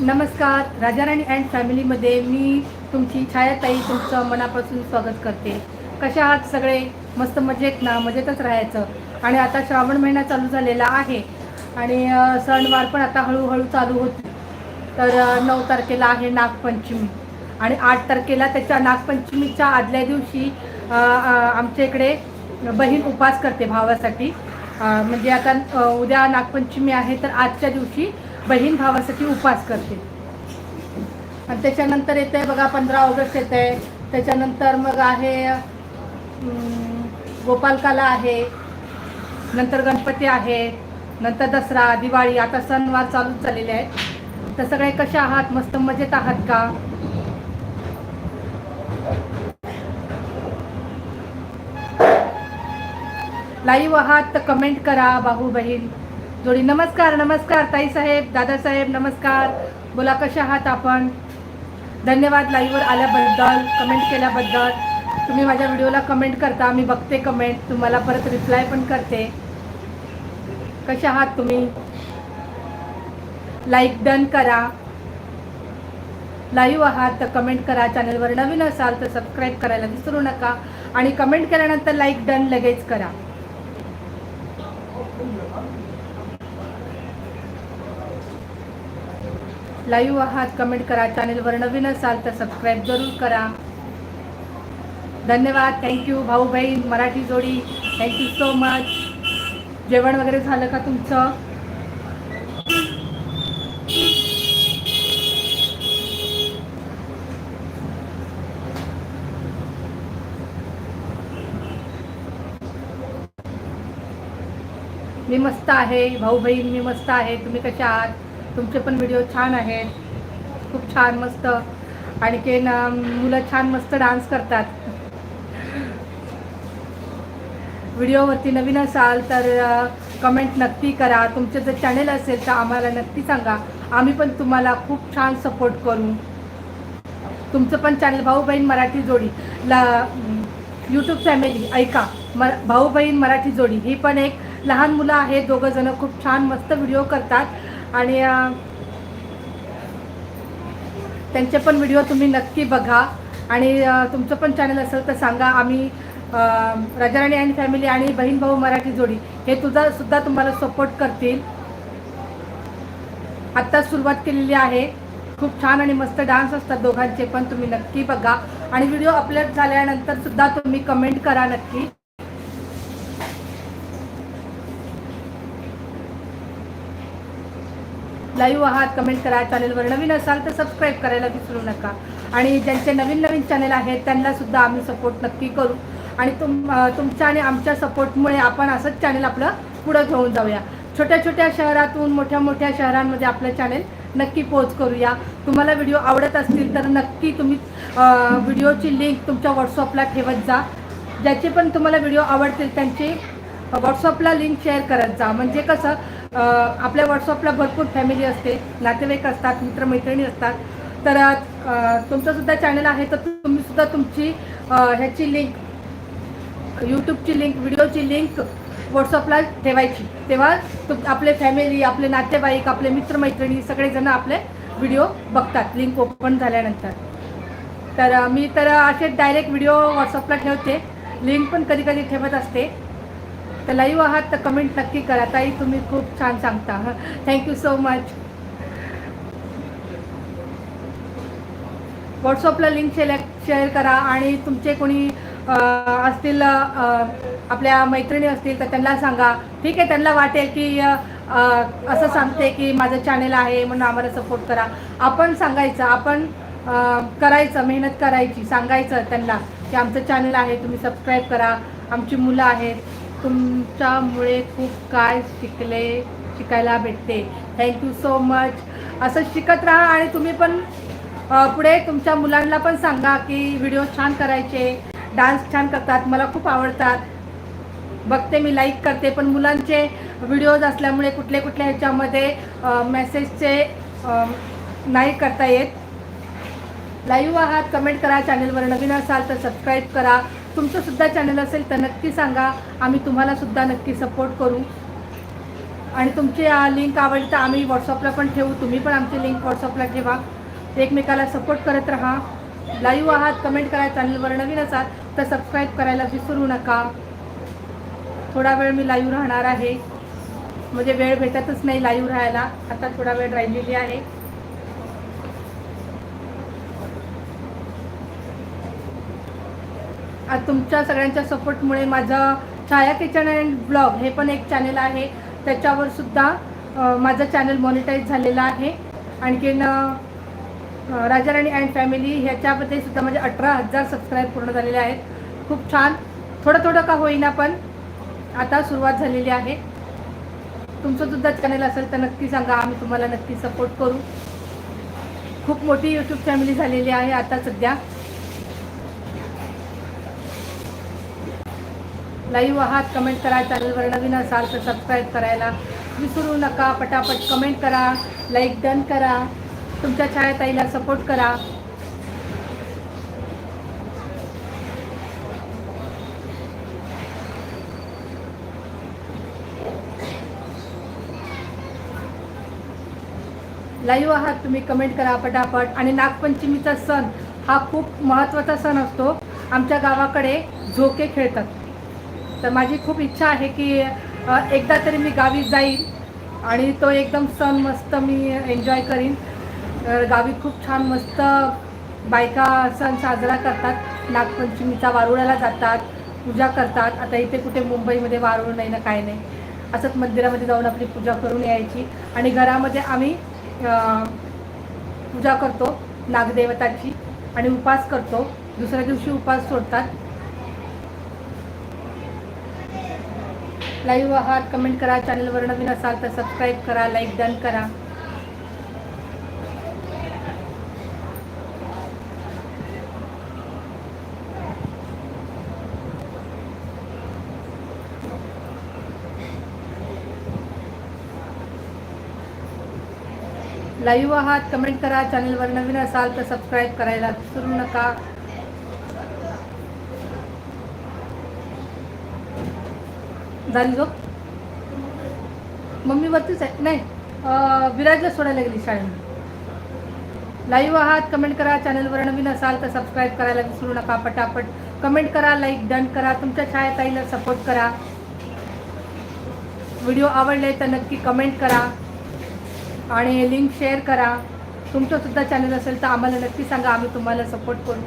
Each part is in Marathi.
नमस्कार. राजाराणी अँड फॅमिलीमध्ये मी तुमची छायाताई तुमचं मनापासून स्वागत करते. कशा आहात सगळे? मस्त मजेत ना? मजेतच राहायचं. आणि आता श्रावण महिना चालू झालेला आहे. आणि सणवार पण आता हळूहळू चालू होते. तर नऊ तारखेला आहे नागपंचमी. आणि आठ तारखेला त्याच्या नागपंचमीच्या आदल्या दिवशी आमच्या इकडे बहीण उपास करते भावासाठी. म्हणजे आता उद्या नागपंचमी आहे तर आजच्या दिवशी बहीण भावासाठी उपास करते. आणि त्याच्यानंतर येते बघा पंधरा ऑगस्ट येते त्याच्यानंतर मग आहे गोपालकाला आहे. नंतर गणपती आहे. नंतर दसरा दिवाळी आता सणवार चालूच झालेले आहेत. तर सगळे कसे आहात? मस्त मजेत आहात का? लाईव्ह आहात तर कमेंट करा भाऊ बहीण. जोडी. नमस्कार नमस्कार ताई साहेब दादासाहेब नमस्कार. बोला कशा आहात आपण? धन्यवाद लाईव्हवर आल्याबद्दल कमेंट केल्याबद्दल. तुम्ही माझ्या व्हिडिओला कमेंट करता मी बघते कमेंट तुम्हाला परत रिप्लाय पण करते. कशा आहात तुम्ही? लाईक डन करा. लाईव्ह आहात तर कमेंट करा. चॅनलवर नवीन असाल तर सबस्क्राईब करायला विसरू नका. आणि कमेंट केल्यानंतर लाईक डन लगेच करा. लाईव्ह आहात कमेंट करा चॅनलवर नवीन असाल तर सबस्क्राईब जरूर करा. धन्यवाद. थँक्यू भाऊ बहीण मराठी जोडी. थँक्यू सो मच जेवण वगैरे झालं का तुमचं? मी मस्त आहे भाऊ बहीण मी मस्त आहे. तुम्ही कशा आहात? तुमचे पण व्हिडिओ छान आहेत. खूप छान मस्त. आणखीन मुलं छान मस्त डान्स करतात. व्हिडिओवरती नवीन असाल तर कमेंट नक्की करा. तुमचं जर चॅनेल असेल तर आम्हाला नक्की सांगा. आम्ही पण तुम्हाला खूप छान सपोर्ट करू. तुमचं पण चॅनल भाऊ बहीण मराठी जोडी. ला यूट्यूब फॅमिली ऐका. म भाऊ बहीण मराठी जोडी. ही पण एक लहान मुलं आहेत. दोघं जण खूप छान मस्त व्हिडिओ करतात. आणि त्यांचे पण व्हिडिओ तुम्ही नक्की बघा. आणि तुमचं पण चॅनल असेल तर सांगा. आम्ही राजाराणी अँड फॅमिली आणि बहीण भाऊ मराठी जोडी हे तुझा सुद्धा तुम्हाला सपोर्ट करतील. आत्ता सुरुवात केलेली आहे. खूप छान आणि मस्त डान्स असतात दोघांचे पण तुम्ही नक्की बघा. आणि व्हिडिओ अपलोड झाल्यानंतर सुद्धा तुम्ही कमेंट करा नक्की. लाईव्ह आहात कमेंट करा चॅनलवर नवीन असाल तर सबस्क्राईब करायला विसरू नका. आणि ज्यांचे नवीन नवीन चॅनल आहेत त्यांनासुद्धा आम्ही सपोर्ट नक्की करू. आणि तुम तुमच्या आणि आमच्या सपोर्टमुळे आपण असंच चॅनल आपलं पुढं घेऊन जाऊया. छोट्या छोट्या शहरातून मोठ्या मोठ्या शहरांमध्ये आपलं चॅनल नक्की पोच करूया. तुम्हाला व्हिडिओ आवडत असतील तर नक्की तुम्ही व्हिडिओची लिंक तुमच्या व्हॉट्सअपला ठेवत जा. ज्याचे पण तुम्हाला व्हिडिओ आवडतील त्यांची व्हॉट्सअपला लिंक शेअर करत जा. म्हणजे कसं आपल्या व्हॉट्सअपला भरपूर फॅमिली असते नातेवाईक असतात मित्रमैत्रिणी असतात. तर तुमचंसुद्धा चॅनल आहे तर तुम्हीसुद्धा तुमची ह्याची लिंक यूट्यूबची लिंक व्हिडिओची लिंक व्हॉट्सअपला ठेवायची. तेव्हा तुम आपले फॅमिली आपले नातेवाईक आपले मित्रमैत्रिणी सगळेजण आपले व्हिडिओ बघतात लिंक ओपन झाल्यानंतर. तर मी तर असे डायरेक्ट व्हिडिओ व्हॉट्सअपला ठेवते. लिंक पण कधी कधी ठेवत असते. तर लाईव्ह आहात तर कमेंट नक्की करा. ताई तुम्ही खूप छान सांगता. थँक्यू सो मच व्हॉट्सअपला लिंक सिलेक्ट शेअर करा आणि तुमचे कोणी असतील आपल्या मैत्रिणी असतील तर त्यांना सांगा. ठीक आहे त्यांना वाटेल की असं सांगते की माझं चॅनेल आहे म्हणून आम्हाला सपोर्ट करा. आपण सांगायचं आपण करायचं मेहनत करायची सांगायचं त्यांना की आमचं चॅनल आहे तुम्ही सबस्क्राईब करा. आमची मुलं आहेत. तुमच्यामुळे खूप काय शिकले शिकायला भेटते. थँक्यू सो मच असं शिकत राहा आणि तुम्ही पण पुढे तुमच्या मुलांना पण सांगा की व्हिडिओ छान करायचे डान्स छान करतात मला खूप आवडतात. बघते मी लाईक करते पण मुलांचे व्हिडिओज असल्यामुळे कुठले कुठल्या ह्याच्यामध्ये मेसेजचे नाही करता येत. लाईव्ह आहात कमेंट करा चॅनलवर नवीन असाल तर सबस्क्राईब करा. तुमचं सुद्धा चॅनल असेल तर नक्की सांगा. आम्ही तुम्हाला सुद्धा नक्की सपोर्ट करू. आणि तुमची लिंक आवडली तर आम्ही व्हॉट्सअपला पण ठेवू. तुम्ही पण आमची लिंक व्हॉट्सअपला ठेवा. एकमेकाला सपोर्ट करत राहा. लाईव्ह आहात कमेंट करा चॅनलवर नवीन असाल तर सबस्क्राईब करायला विसरू नका. थोडा वेळ मी लाईव्ह राहणार आहे. म्हणजे वेळ भेटतच नाही लाईव्ह राहायला. आता थोडा वेळ राहिलेली आहे. तुमच्या सगळ्यांच्या सपोर्टमुळे माझं छाया किचन अँड ब्लॉग हे पण एक चॅनल आहे. त्याच्यावर सुद्धा माझं चॅनल मॉनिटाईज झालेलं आहे. आणखीन राजाराणी अँड फॅमिली ह्याच्यामध्ये सुद्धा माझे अठरा हजार सबस्क्राईब पूर्ण झालेले आहेत. खूप छान. थोडं थोडं का होईना पण आता सुरुवात झालेली आहे. तुमचं सुद्धा चॅनल असेल तर नक्की सांगा. आम्ही तुम्हाला नक्की सपोर्ट करू. खूप मोठी यूट्यूब फॅमिली झालेली आहे आता सध्या. लाईव्ह आहात कमेंट करा चॅनलवर नवीन असाल तर सबस्क्राईब करायला विसरू नका. पटापट कमेंट करा लाईक डन करा. तुमच्या छायाताईला सपोर्ट करा. लाईव्ह आहात तुम्ही कमेंट करा पटापट. आणि नागपंचमीचा सण हा खूप महत्त्वाचा सण असतो. आमच्या गावाकडे झोके खेळतात. तर माझी खूप इच्छा आहे की एकदा तरी मी गावी जाईन आणि तो एकदम सण मस्त मी एन्जॉय करीन. तर गावी खूप छान मस्त बायका सण साजरा करतात. नागपंचमीचा वारुळाला जातात पूजा करतात. आता इथे कुठे मुंबईमध्ये वारुळ नाही ना काय नाही. असंच मंदिरामध्ये जाऊन आपली पूजा करून यायची. आणि घरामध्ये आम्ही पूजा करतो नागदेवताची. आणि उपास करतो. दुसऱ्या दिवशी उपास सोडतात. लाईव्ह आहात कमेंट करा चॅनलवर नवीन असाल तर सबस्क्राईब करा लाईक डन करा. लाईव्ह आहात कमेंट करा चॅनलवर नवीन असाल तर सबस्क्राईब करायला विसरू नका. झाली झोप मम्मी वरतीच आहे. नाही विराजला सोडायला गेली शाळेमध्ये लाईव्ह आहात कमेंट करा चॅनलवर नवीन असाल तर सबस्क्राईब करायला विसरू नका पटापट. कमेंट करा लाईक डन करा तुमच्या छायाताईला सपोर्ट करा. व्हिडिओ आवडले तर नक्की कमेंट करा आणि लिंक शेअर करा. तुमचंसुद्धा चॅनल असेल तर आम्हाला नक्की सांगा आम्ही तुम्हाला सपोर्ट करू.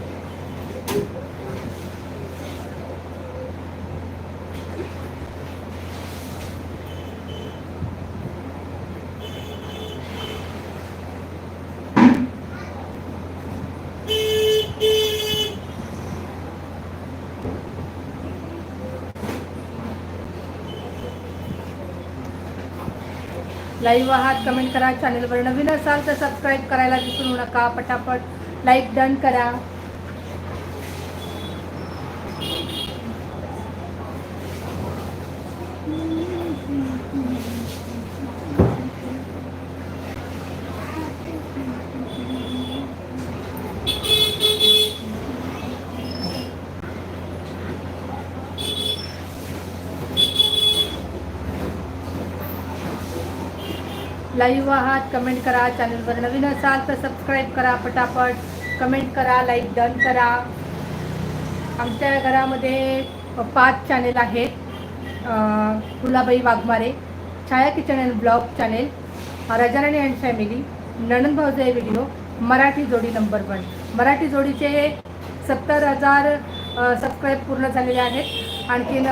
लाईव्ह आहात कमेंट करा चॅनलवर नवीन असाल तर सबस्क्राईब करायला विसरू नका. पटापट लाईक डन करा. लाईव्ह आहात कमेंट करा चॅनलवर नवीन असाल तर सबस्क्राईब करा पटापट. कमेंट करा लाईक डन करा. आमच्या घरामध्ये पाच चॅनेल आहेत. Phulabai Waghmare Chhaya kitchen and blog channel Rajarani and family नणंद भाऊजाई व्हिडिओ मराठी जोडी नंबर वन मराठी जोडीचे सत्तर हजार सबस्क्राईब पूर्ण झालेले आहेत. आणखीन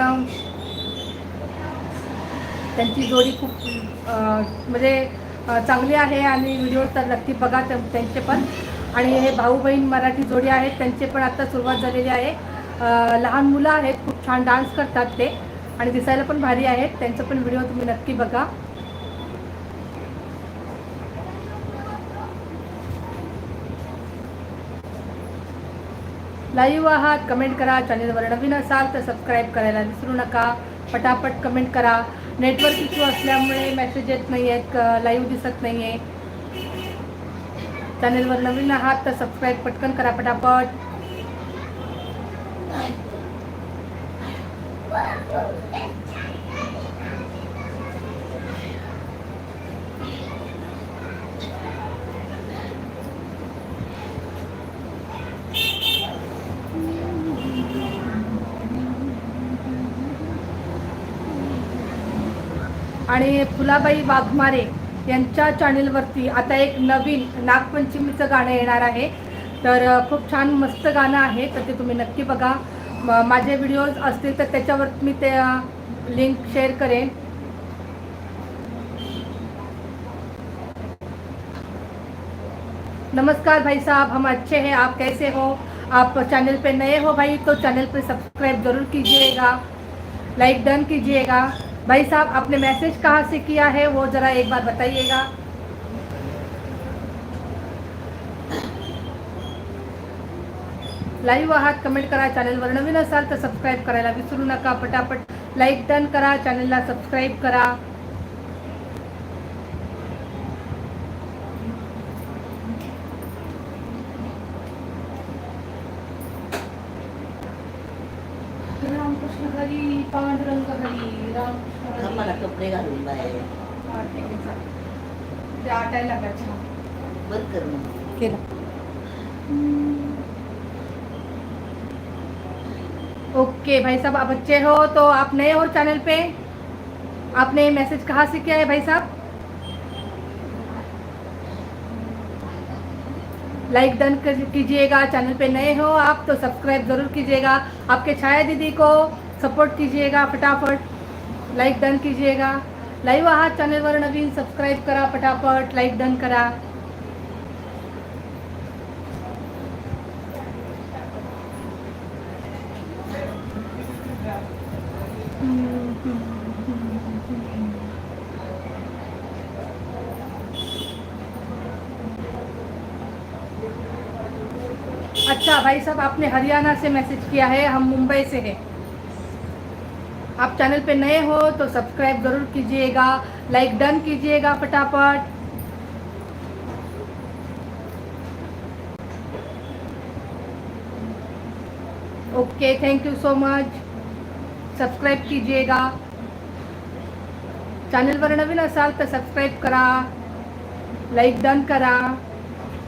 त्यांची जोडी खूप म्हणजे चांगली आहे आणि व्हिडिओ तर नक्की बघा त्यांचे पण. आणि हे भाऊ बहीण मराठी जोडी आहेत त्यांचे पण आता सुरुवात झालेली आहे. लहान मुलं आहेत खूप छान डान्स करतात ते. आणि दिसायला पण भारी आहेत त्यांचं पण व्हिडिओ तुम्ही नक्की बघा. लाईव्ह आहात कमेंट करा. चॅनलवर नवीन असाल तर सबस्क्राईब करायला विसरू नका. पटापट कमेंट करा. नेटवर्क इश्यू असल्यामुळे मेसेज येत नाही आहेत लाईव्ह दिसत नाही आहे चॅनेलवर नवीन आहात तर सबस्क्राईब पटकन करा पटापट. आणि फुलाबाई वाघमारे यांच्या चॅनेलवरती आता एक नवीन नागपंचमीचं गाणं येणार आहे. तर खूप छान मस्त गाणं आहे तर ते तुम्ही नक्की बघा. माझे व्हिडिओज असतील तर त्याच्यावर मी ते लिंक शेअर करेन. नमस्कार भाई साहब हम अच्छे हैं आप कैसे हो? आप चैनल पे नए हो भाई तो चैनल पे सब्सक्राइब जरूर कीजिएगा लाइक डन कीजिएगा। भाई साहब आपने मैसेज कहाँ से किया है? वो ज़रा एक बार बताइएगा। लाईव्ह आहात कमेंट करा चॅनलवर नवीन असाल तर सबस्क्राईब करायला विसरू नका पटापट लाईक डन करा चॅनलला सबस्क्राईब करा। रामकृष्ण हरी पांडुरंग हरी रामकृष्ण मला कपडे घालून बाहेर. ठीक आहे, चालेल. ते आटायला लागायचं. बंद कर मग. केला. ओके भाई साहब आप अच्छे हो तो आप नए हो चैनल पे? आपने मैसेज कहाँ से किया है भाई साहब लाइक डन कीजिएगा, चैनल पे नए हो आप तो सब्सक्राइब ज़रूर कीजिएगा। आपके छाया दीदी को सपोर्ट कीजिएगा फटाफट लाईक डन कीजिएगा। लाईव्ह आहात चॅनलवर नवीन सबस्क्राईब करा फटाफट लाईक डन करा। अच्छा भाई साहब, आपने हरियाणा से मैसेज किया है, हम मुंबई से हैं। आप चैनल पे नए हो तो सब्सक्राइब ज़रूर कीजिएगा लाइक डन कीजिएगा फटाफट। Okay thank you so much subscribe कीजिएगा। चॅनलवर नवीन असाल तर सबस्क्राईब करा लाईक डन करा।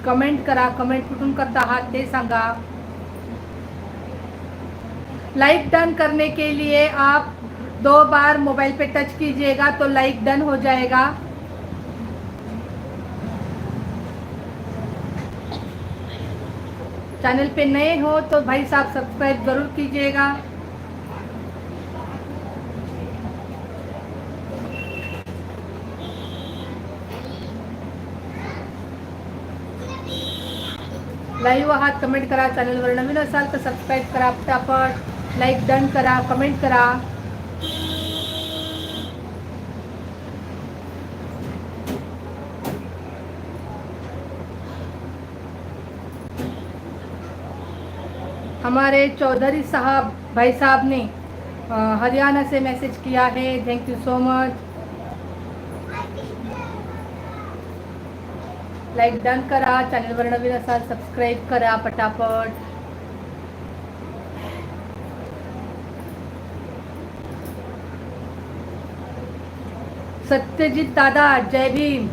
कमेंट करा, कमेंट कुठून करता आहात ते सांगा. लाइक डन करने के लिए आप दो बार मोबाइल पे टच कीजिएगा तो लाइक डन हो जाएगा. चैनल पे नए हो तो भाई साहब सब्सक्राइब ज़रूर कीजिएगा. लाईव्ह आहात कमेंट करा चॅनलवर नवीन असाल तर सबस्क्राईब करा फटाफट. लाईक डन करा कमेंट करा. हमारे चौधरी साहब भाई साहब ने हरियाणा से मैसेज किया है. Thank you so much like done करा चॅनलवर नवीन असाल सबस्क्राईब करा पटापट. सत्यजित दादा जय Bhim.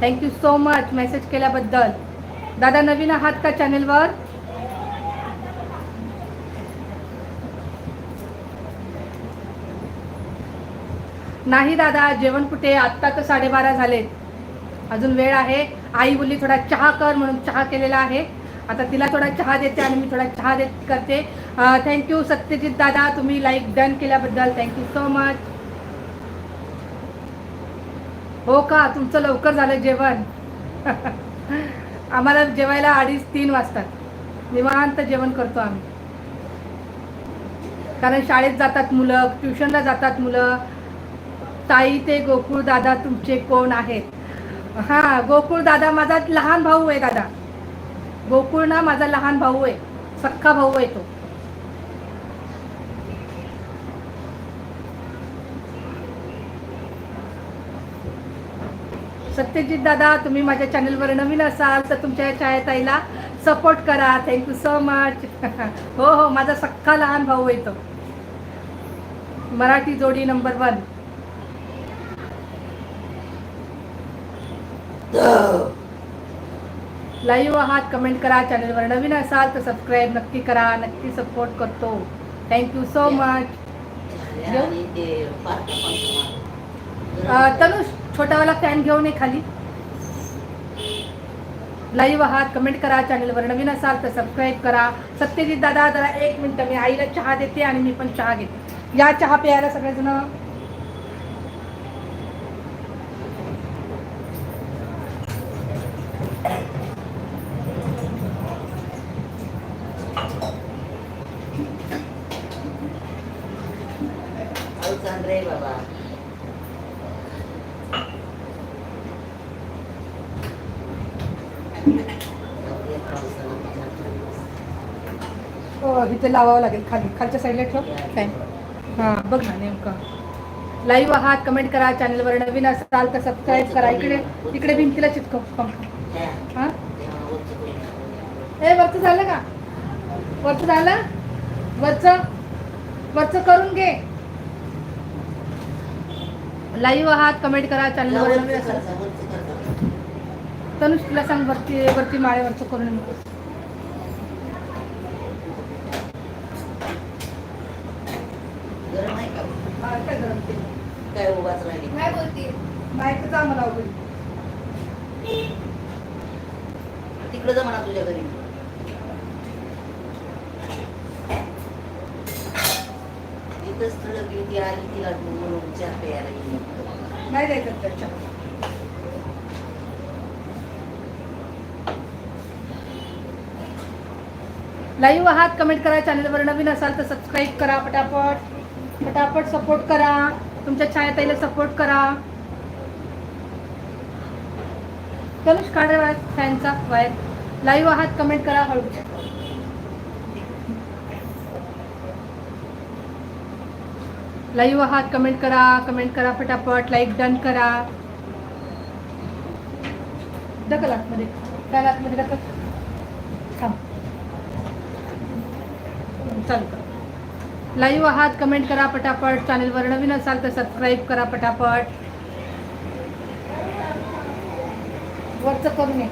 Thank you so much message केल्याबद्दल. दादा नवीन आहात का चॅनलवर नाही दादा जेवण कुठे? आत्ता तर साडेबारा झालेत. अजून वेळ आहे. आई बोलली थोडा चहा कर म्हणून चहा केलेला आहे. आता तिला थोडा चहा देते आणि मी थोडा चहा देत करते. थँक्यू सत्यजित दादा तुम्ही लाईक डन केल्याबद्दल थँक्यू सो मच हो का? तुमचं लवकर झालं जेवण. आम्हाला जेवायला अडीच तीन वाजतात निवांत जेवण करतो आम्ही. कारण शाळेत जातात मुलं ट्युशनला जातात मुलं. ताई ते गोकुळ दादा तुमचे कोण आहेत? हा गोकुळ दादा माझा लहान भाऊ आहे दादा. गोकुळ ना माझा लहान भाऊ आहे. सख्खा भाऊ आहे तो. सत्यजित दादा तुम्ही माझ्या चॅनलवर नवीन असाल तर तुमच्या छायाताईला सपोर्ट करा. थँक्यू सो मच हो हो माझा सख्खा लहान भाऊ येतो Marathi Jodi number one live आहात कमेंट करा चॅनलवर नवीन असाल तर सबस्क्राईब नक्की करा नक्की सपोर्ट करतो. Thank you so much Tanush छोटावाला fan घेऊन ये खाली. लाईव्ह आहात कमेंट करा चॅनलवर नवीन असाल तर सबस्क्राईब करा. सत्यजित दादा जरा एक मिनटं मी आईला चहा देते आणि मी पण चहा घेते. या चहा प्यायला सगळेजण अहो चांगलं आहे बाबा जाऊया पावसाला हो इथे लावावं लागेल खाली. खालच्या साईडला ठेव. फॅन हां बघ ना नेमकं. लाईव्ह आहात कमेंट करा चॅनलवर नवीन असाल तर सबस्क्राईब करा. इकडे इकडे भिंतीला चिटकव पंखा हां? तेव्हा वरचं झालं का? वरचं झालं? वरचं? वरचं करून घे. लाईव्ह आहात कमेंट करा चॅनलवर नवीन असाल. तनुष तुला सांग वरती वरती माळ्यावरचं करून ये. गरम आहे का हा, काय गरम ते? काय उभाच राहिली काय बोलते आम्हाला अवघड. तिकडे जा म्हणा तुझ्या घरी. इथंच थोडं ती आली तिला म्हणून चहा प्यायला नाही द्यायचं त्याच्या. लाईव्ह आहात कमेंट करा चॅनलवर नवीन असाल तर सबस्क्राईब करा पटापट. पटापट सपोर्ट करा. तुमच्या छायाताईला सपोर्ट करा. कलश काढ फॅनचा वायर लाईव्ह आहात कमेंट करा हळू. लाईव्ह आहात कमेंट करा कमेंट करा पटापट लाईक डन करा. ढकल आतमध्ये. काय आतमध्ये ढकल थांब. चालू करा. लाईव्ह आहात कमेंट करा पटापट चॅनलवर नवीन असाल तर सबस्क्राईब करा पटापट वरचं करून ये.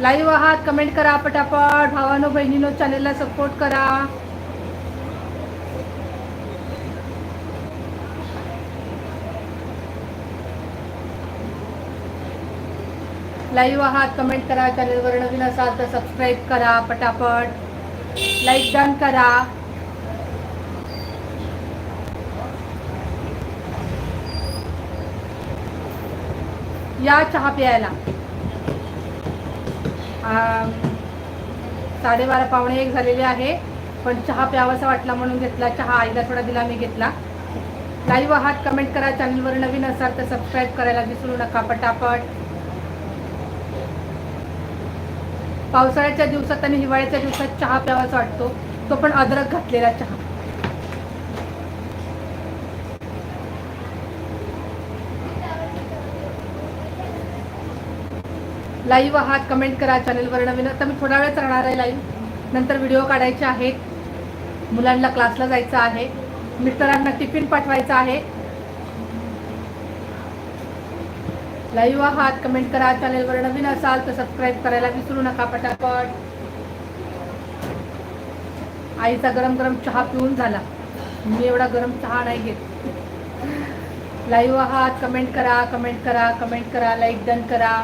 लाईव्ह आहात कमेंट करा पटापट. भावानो बहिणीनो चॅनेलला सपोर्ट करा. लाईव्ह आहात कमेंट करा चॅनलवर नवीन असाल तर सबस्क्राईब करा पटापट. लाईक डन करा. या चहा प्यायला. साडेबारा पावणे एक झालेले आहे पण चहा प्यावासा वाटला म्हणून घेतला चहा. आईला थोडा दिला मी घेतला. लाईव्ह आहात कमेंट करा चॅनलवर नवीन असाल तर सबस्क्राईब करायला विसरू नका पटापट. पावसाळ्याच्या दिवसात आणि हिवाळ्याच्या दिवसात चहा प्यावासा वाटतो. तो पण अद्रक घातलेला चहा. लाईव्ह आहात कमेंट करा चॅनलवर नवीन आता मी थोडा वेळच राहणार आहे लाईव्ह नंतर व्हिडिओ काढायचे आहेत. मुलांना क्लासला जायचं आहे. मिस्टरांना टिफिन पाठवायचा आहे. लाईव्ह आहात कमेंट करा चॅनेलवर नवीन असाल तर सबस्क्राईब करायला विसरू नका पटापट. आईचा गरम गरम चहा पिऊन झाला. मी एवढा गरम चहा नाही घेत. लाईव्ह आहात कमेंट करा कमेंट करा कमेंट करा लाईक डन करा.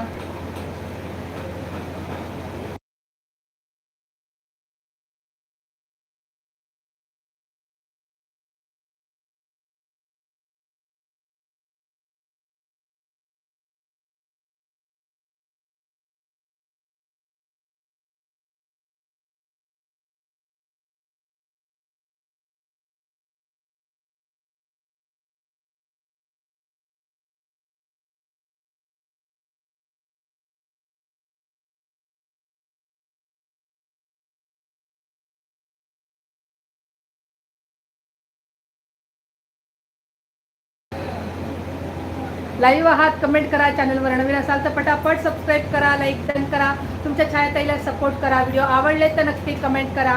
लाईव्ह आहात कमेंट करा चॅनलवर नवीन असाल तर पटापट सबस्क्राईब करा लाईक डन करा. तुमच्या छायाताईला सपोर्ट करा व्हिडिओ आवडले तर नक्की कमेंट करा.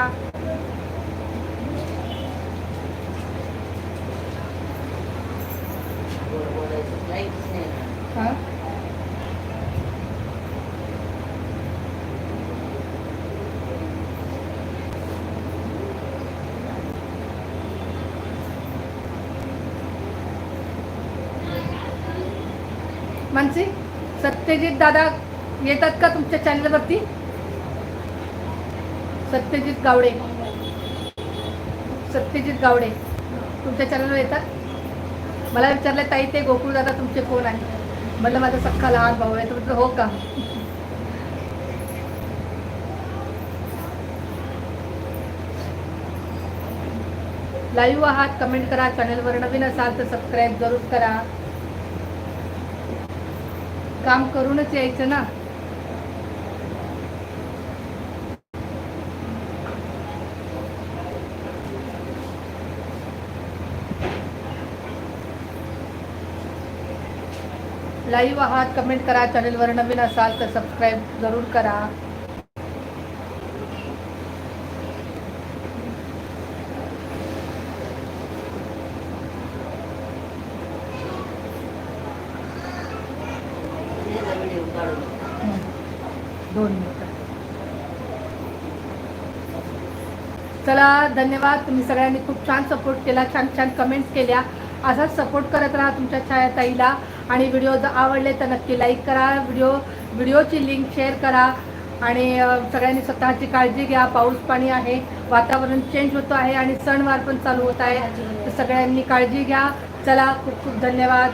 सत्यजित दादा येतात का तुमच्या चॅनलवरती सत्यजित गावडे. सत्यजित गावडे. तुमच्या चॅनलवर येतात? मला विचारलं ताई ते गोकुळ दादा तुमचे कोण आहे म्हणलं माझा सख्खा लहान भाऊ आहे. तर म्हटलं हो का? लाईव्ह आहात कमेंट करा. चॅनलवर नवीन असाल तर सबस्क्राईब जरूर करा. काम करूनच यायचं ना. लाईव्ह आहात कमेंट करा चॅनलवर नवीन असाल तर सबस्क्राईब जरूर करा. दोन मिनिटं. चला धन्यवाद. तुम्ही सगळ्यांनी खूप छान सपोर्ट केला छान छान कमेंट्स केल्या. असाच सपोर्ट करत राहा तुमच्या छायाताईला. आणि व्हिडिओ जर आवडले तर नक्की लाईक करा. व्हिडिओ व्हिडिओची लिंक शेअर करा. आणि सगळ्यांनी स्वतःची काळजी घ्या. पाऊस पाणी आहे वातावरण चेंज होतं आहे आणि सणवार पण चालू होत आहे. तर सगळ्यांनी काळजी घ्या. चला खूप खूप धन्यवाद.